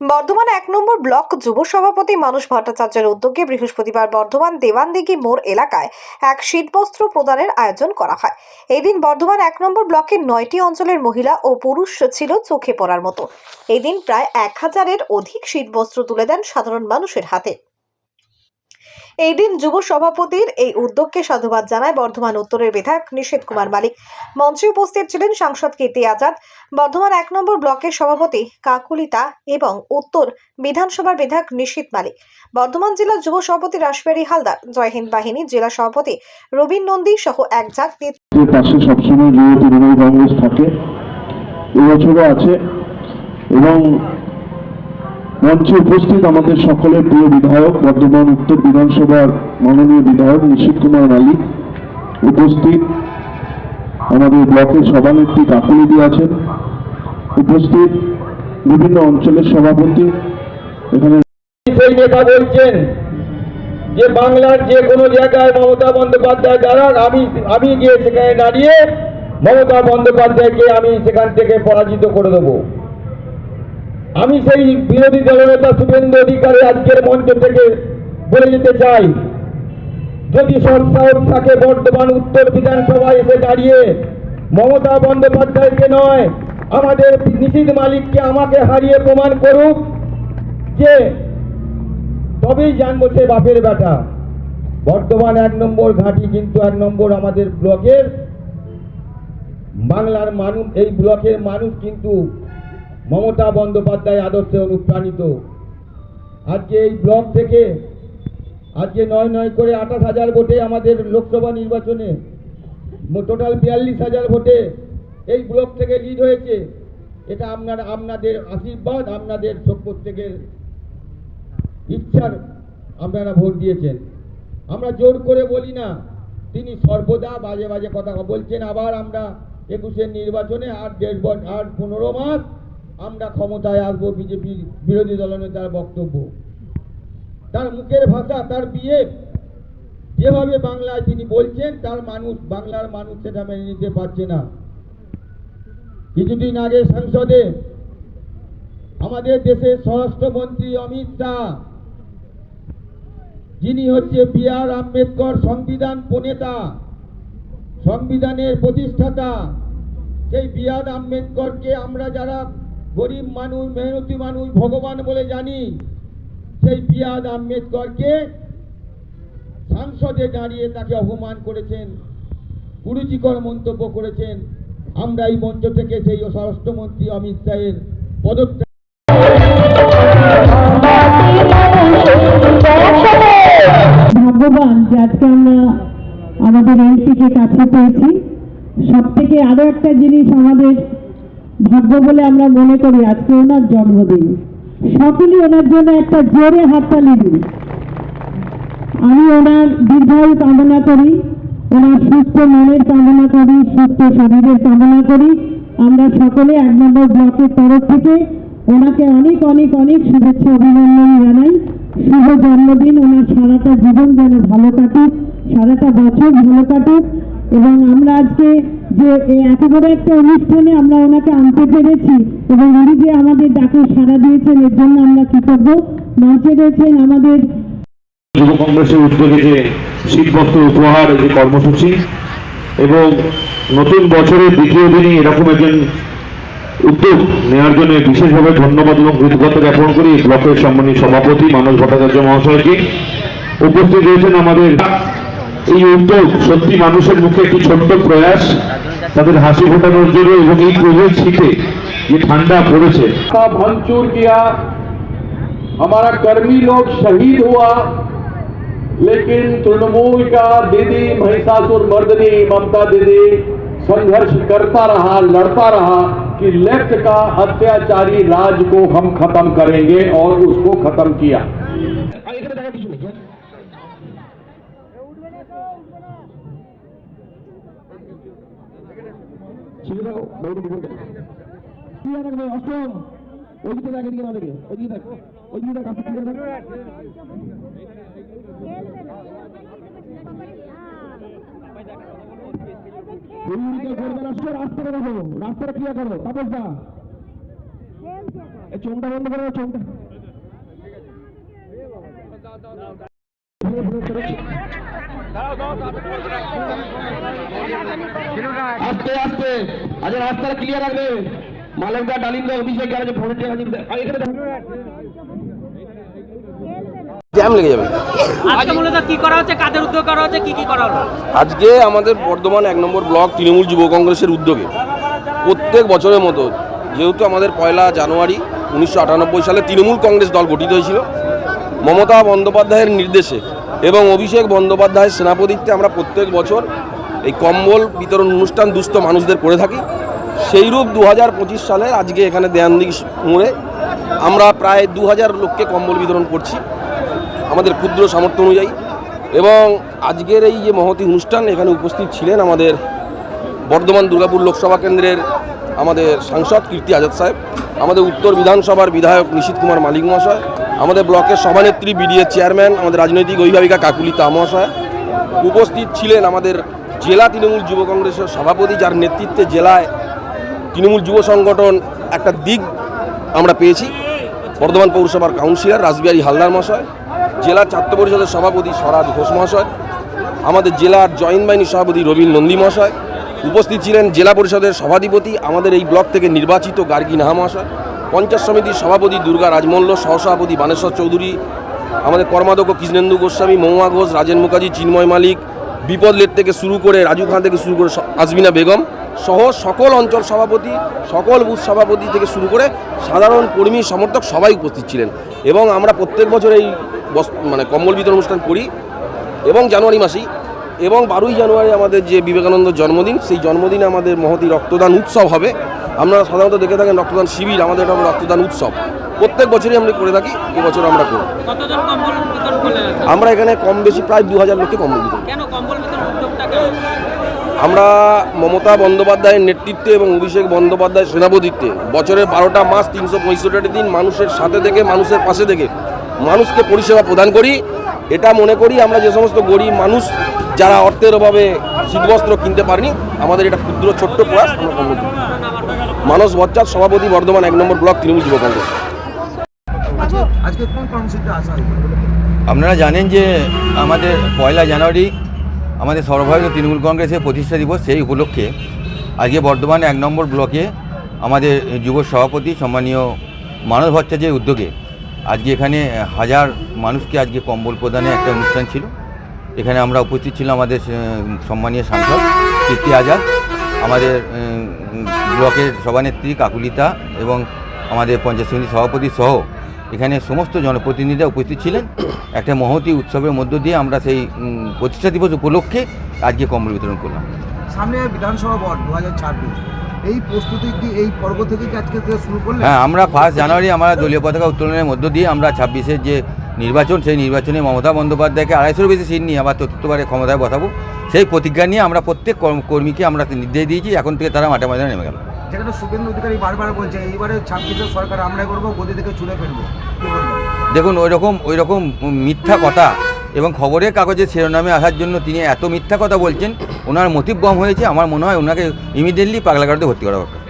বর্ধমান এক নম্বর ব্লক যুব সভাপতি মানুষ ভট্টাচার্যের উদ্যোগে বৃহস্পতিবার বর্ধমান দেওয়ানদিঘি মোড় এলাকায় এক শীতবস্ত্র প্রদানের আয়োজন করা হয়। এই দিন বর্ধমান এক নম্বর ব্লকের নয়টি অঞ্চলের মহিলা ও পুরুষ ছিল চোখে পড়ার মতো। এদিন প্রায় এক হাজারের অধিক শীতবস্ত্র তুলে দেন সাধারণ মানুষের হাতে। এই দিন যুব সভাপতির এই উদ্যোগকে সাধুবাদ জানায় বর্ধমান উত্তরের বিধায়ক নিষেধ কুমার মালিক। মঞ্চে উপস্থিত ছিলেন সাংসদ কীর্তি আজাদ, বর্ধমান এক নম্বর ব্লকের সভাপতি কাকুলিতা এবং উত্তর বিধানসভার বিধায়ক নিশীত মালিক। বর্ধমান জেলা যুব সভাপতি রাসবিহারী হালদার জয়হিন্দ বাহিনী জেলা সভাপতি রবীন নন্দী সহ এক ঝাঁক পাশে সবসময় যুব তৃণমূল কংগ্রেস থাকে এবছরও আছে এবং মঞ্চে উপস্থিত আমাদের সকলের প্রিয় বিধায়ক, বর্ধমান উত্তর বিধানসভার মাননীয় বিধায়ক নিশীত কুমার মালিক উপস্থিত। আমাদের ব্লকের সভানেত্রী কাকুলিদি আছেন। উপস্থিত বিভিন্ন অঞ্চলের সভাপতি। এখানে সেই নেতা বলছেন যে বাংলার যে কোনো জায়গায় মমতা বন্দ্যোপাধ্যায় দ্বারা আমি আমি গিয়ে সেখানে দাঁড়িয়ে মমতা বন্দ্যোপাধ্যায়কে আমি সেখান থেকে পরাজিত করে দেবো। আমি সেই বিরোধী দলনেতা শুভেন্দু অধিকারী আজকের মঞ্চ থেকে বলে যেতে চাই, যদি সৎসাহস থাকে বর্ধমান উত্তর বিধানসভায় এসে দাঁড়িয়ে মমতা বন্দ্যোপাধ্যায়কে নয়, আমাদের নিশীথ মালিককে আমাকে হারিয়ে প্রমাণ করুক যে তবেই জানব সে বাপের বেটা। বর্তমান এক নম্বর ঘাঁটি, কিন্তু এক নম্বর আমাদের ব্লকের বাংলার মানুষ, এই ব্লকের মানুষ কিন্তু মমতা বন্দ্যোপাধ্যায় আদর্শে অনুপ্রাণিত। আজকে এই ব্লক থেকে আজকে নয় নয় করে আঠাশ হাজার ভোটে আমাদের লোকসভা নির্বাচনে টোটাল বিয়াল্লিশ হাজার ভোটে এই ব্লক থেকে লিড হয়েছে। এটা আপনার, আপনাদের আশীর্বাদ, আপনাদের প্রত্যেকের ইচ্ছার আপনারা ভোট দিয়েছেন। আমরা জোর করে বলি না, তিনি সর্বদা বাজে বাজে কথা বলছেন। আবার আমরা একুশের নির্বাচনে আর দেড় বছর আর পনেরো মাস আমরা ক্ষমতায় আসব বিজেপির বিরোধী দলনেতার বক্তব্য। তার মুখের ভাষা, তার বিয়ে যেভাবে বাংলায় তিনি বলছেন, তার মানুষ, বাংলার মানুষ সেটা মেনে নিতে পারছে না। কিছুদিন আগে সংসদে আমাদের দেশের স্বরাষ্ট্রমন্ত্রী অমিত শাহ, যিনি হচ্ছে বি আর আম্বেদকর সংবিধান প্রণেতা, সংবিধানের প্রতিষ্ঠাতা, সেই বি আর আম্বেদকরকে আমরা যারা গরিব মানুষ, মেহনতি মানুষ, ভগবান বলে জানি। সেই বি আম্বেদকরকে সাংসদে দাঁড়িয়ে তাকে অপমান করেছেন, কুরুচিকর মন্তব্য করেছেন। আমরা এই মঞ্চ থেকে সেই স্বরাষ্ট্রমন্ত্রী অমিত শাহের পদত্যাগ ভাগ্যবান যে আজকে আমরা আমাদের কাছে পেয়েছি। সব থেকে আরও একটা জিনিস আমাদের ভাগ্য বলে আমরা মনে করি আজকে ওনার জন্মদিন। সকলেই ওনার জন্য একটা জোরে হাততালি দিন। আমি ওনার দীর্ঘায়ু কামনা করি, ওনার সুস্থ মনের কামনা করি, সুস্থ শরীরের কামনা করি। আমরা সকলে এক নম্বর ব্লকের তরফ থেকে ওনাকে অনেক অনেক অনেক শুভেচ্ছা, অভিনন্দন জানাই। শুভ জন্মদিন, ওনার সারাটা জীবন যেন ভালো কাটুক, সারাটা বছর ভালো কাটুক। এবং আমরা আজকে যে এত বড় একটা অনুষ্ঠানে আমরা ওনাকে আনতে পেরেছি এবং উনি যে আমাদের ডাকে সাড়া দিয়েছেন, এর জন্য আমরা কৃতজ্ঞ। মঞ্চে রয়েছেন আমাদের যুব কংগ্রেসের উদ্যোগে যে শীতবস্ত্র উপহার যে কর্মসূচি এবং নতুন বছরের দ্বিতীয় দিনই এরকম একজন উদ্যোগ নেওয়ার জন্য বিশেষভাবে ধন্যবাদ এবং কৃতজ্ঞতা জ্ঞাপন করি। ব্লকের সম্মানীয় সভাপতি মানস ভট্টাচার্য মহাশয়কে। উপস্থিত রয়েছেন আমাদের এই উদ্যোগ সত্যি মানুষের মুখে একটি ছোট্ট প্রয়াস তাদের হাসি ফোটানোর জন্য এবং এই কোভিড শীতে যে ঠান্ডা পড়েছে का भंगचूर किया हमारा कर्मी लोग शहीद हुआ लेकिन तृणमूल का दीदी महिषासुर मर्दनी ममता दीदी संघर्ष करता रहा लड़ता रहा कि लेफ्ट का अत्याचारी राज को हम खत्म करेंगे और उसको खत्म किया অষ্টম? ওইদিকে দেখ এদিকে না দেখে ওইদিকে দেখ ওইদিকে দেখ কাছে ক্লিয়ার দেখ ওইদিকে রাস্তাটা দেখো। রাস্তাটা ক্লিয়ার করো তাপস দা। চোখটা বন্ধ করো চোখটা আস্তে আস্তে। আচ্ছা রাস্তাটা ক্লিয়ার রাখবে। মালকদা ডালিমদা অভিষেক গ্যারেজে ফোনের এখানে জ্যাম লেগে যাবে। আজকে মূলত কি করা হচ্ছে? কাদের উদ্যোগ করা হচ্ছে? কি কি করা হলো? আজকে আমাদের বর্ধমান এক নম্বর ব্লক তৃণমূল যুব কংগ্রেসের উদ্যোগে প্রত্যেক বছরের মতো যেহেতু আমাদের পয়লা জানুয়ারি উনিশশো আটানব্বই সালে তৃণমূল কংগ্রেস দল গঠিত হয়েছিল মমতা বন্দ্যোপাধ্যায়ের নির্দেশে এবং অভিষেক বন্দ্যোপাধ্যায়ের সেনাপতিত্বে আমরা প্রত্যেক বছর এই কম্বল বিতরণ অনুষ্ঠান দুস্থ মানুষদের করে থাকি। সেইরূপ দু হাজার পঁচিশ সালে আজকে এখানে দেয়ানদিঘি মোড়ে আমরা প্রায় দু হাজার লোককে কম্বল বিতরণ করছি, আমাদের ক্ষুদ্র সামর্থ্য অনুযায়ী। এবং আজকের এই যে মহতি অনুষ্ঠান, এখানে উপস্থিত ছিলেন আমাদের বর্ধমান দুর্গাপুর লোকসভা কেন্দ্রের আমাদের সাংসদ কীর্তি আজাদ সাহেব, আমাদের উত্তর বিধানসভার বিধায়ক নিশীত কুমার মালিক মহাশয় আমাদের ব্লকের সভানেত্রী, বিডিএ চেয়ারম্যান, আমাদের রাজনৈতিক অভিভাবিকা কাকুলি তা মহাশয় উপস্থিত ছিলেন আমাদের জেলা তৃণমূল যুব কংগ্রেসের সভাপতি, যার নেতৃত্বে জেলায় তৃণমূল যুব সংগঠন একটা দিক আমরা পেয়েছি। বর্ধমান পৌরসভার কাউন্সিলর রাসবিহারী হালদার মহাশয়, জেলা ছাত্র পরিষদের সভাপতি স্বরাজ ঘোষ মহাশয়, আমাদের জেলার জয়েন্ট বাহিনীর সভাপতি রবীন নন্দী মহাশয়, উপস্থিত ছিলেন জেলা পরিষদের সভাধিপতি, আমাদের এই ব্লক থেকে নির্বাচিত গার্গী নাহা মহাশয়। পঞ্চায়েত সমিতির সভাপতি দুর্গা রাজমল্ল, সহসভাপতি বানেশ্বর চৌধুরী, আমাদের কর্মাধ্যক্ষ কৃষ্ণেন্দু গোস্বামী মৌমা ঘোষ, রাজেন মুখার্জি, চিন্ময় মালিক, বিপদ লেট থেকে শুরু করে রাজু খান থেকে শুরু করে আজমিনা বেগম সহ সকল অঞ্চল সভাপতি, সকল বুথ সভাপতি থেকে শুরু করে সাধারণ কর্মী, সমর্থক সবাই উপস্থিত ছিলেন। এবং আমরা প্রত্যেক বছর এই মানে কম্বল বিতরণ অনুষ্ঠান করি। এবং জানুয়ারি মাসেই, এবং বারোই জানুয়ারি আমাদের যে বিবেকানন্দ জন্মদিন, সেই জন্মদিনে আমাদের মহতি রক্তদান উৎসব হবে। আপনারা সাধারণত দেখে থাকেন রক্তদান শিবির আমাদের এটা রক্তদান উৎসব প্রত্যেক বছরই আমরা করে থাকি এবছর আমরা আজকে? আমরা এখানে কম বেশি প্রায় দু হাজার লোককে কম্বল বিতরণ করি। আমরা মমতা বন্দ্যোপাধ্যায়ের নেতৃত্বে এবং অভিষেক বন্দ্যোপাধ্যায়ের সেনাপতিত্বে বছরের বারোটা মাস তিনশো পঁয়ষট্টি দিন মানুষের সাথে থেকে মানুষের পাশে থেকে মানুষকে পরিষেবা প্রদান করি এটা মনে করি আমরা যে সমস্ত গরিব মানুষ যারা অর্থের অভাবে শীতবস্ত্র কিনতে পারেনি আমাদের এটা ক্ষুদ্র ছোট্ট প্রয়াস আমরা করি। মানস বচ্চার সভাপতি বর্ধমান এক নম্বর ব্লক তৃণমূল যুব কংগ্রেস। আপনারা জানেন যে আমাদের পয়লা জানুয়ারি আমাদের সর্বভারতীয় তৃণমূল কংগ্রেসের প্রতিষ্ঠা দিবস সেই উপলক্ষে আজকে বর্ধমান এক নম্বর ব্লকে আমাদের যুব সভাপতি সম্মানীয় মানস ভট্টাচার্যের উদ্যোগে আজকে এখানে হাজার মানুষকে আজকে কম্বল প্রদানে একটা অনুষ্ঠান ছিল। এখানে আমরা উপস্থিত ছিলাম আমাদের সম্মানীয় সাংসদ কীর্তি আজাদ। আমাদের ব্লকের সভানেত্রী কাকুলিতা এবং আমাদের পঞ্চায়েত সমিতির সভাপতি সহ এখানে সমস্ত জনপ্রতিনিধিরা উপস্থিত ছিলেন। একটা মহতি উৎসবের মধ্য দিয়ে আমরা সেই প্রতিষ্ঠা দিবস উপলক্ষে আজকে কম্বল বিতরণ করলাম। সামনে বিধানসভা ভোট দু হাজার ছাব্বিশ। এই প্রস্তুতি কি এই পর্ব থেকে আজকে থেকে শুরু করলেন? হ্যাঁ আমরা ফার্স্ট জানুয়ারি আমরা দলীয় পতাকা উত্তোলনের মধ্য দিয়ে আমরা ছাব্বিশের যে নির্বাচন সেই নির্বাচনে মমতা বন্দ্যোপাধ্যায়কে আড়াইশোর বেশি সিট নিয়ে আবার চতুর্থবারে ক্ষমতায় বসাবো। সেই প্রতিজ্ঞা নিয়ে আমরা প্রত্যেক কর্ম- কর্মীকে আমরা নির্দেশ দিয়েছি এখন থেকে তারা মাঠে মাঠে নেমে গেল। যেখানে শুভেন্দু অধিকারী বারবার বলছে এইবারে ছাব্বিশের সরকার আমরাই করব গদি থেকে ফেলব। দেখুন ওই রকম ওই রকম মিথ্যা কথা এবং খবরের কাগজের শিরোনামে আসার জন্য তিনি এত মিথ্যা কথা বলছেন ওনার মোটিভ বম হয়েছে আমার মনে হয় ওনাকে ইমিডিয়েটলি পাগলা পাগলাগাড়িতে ভর্তি করা দরকার।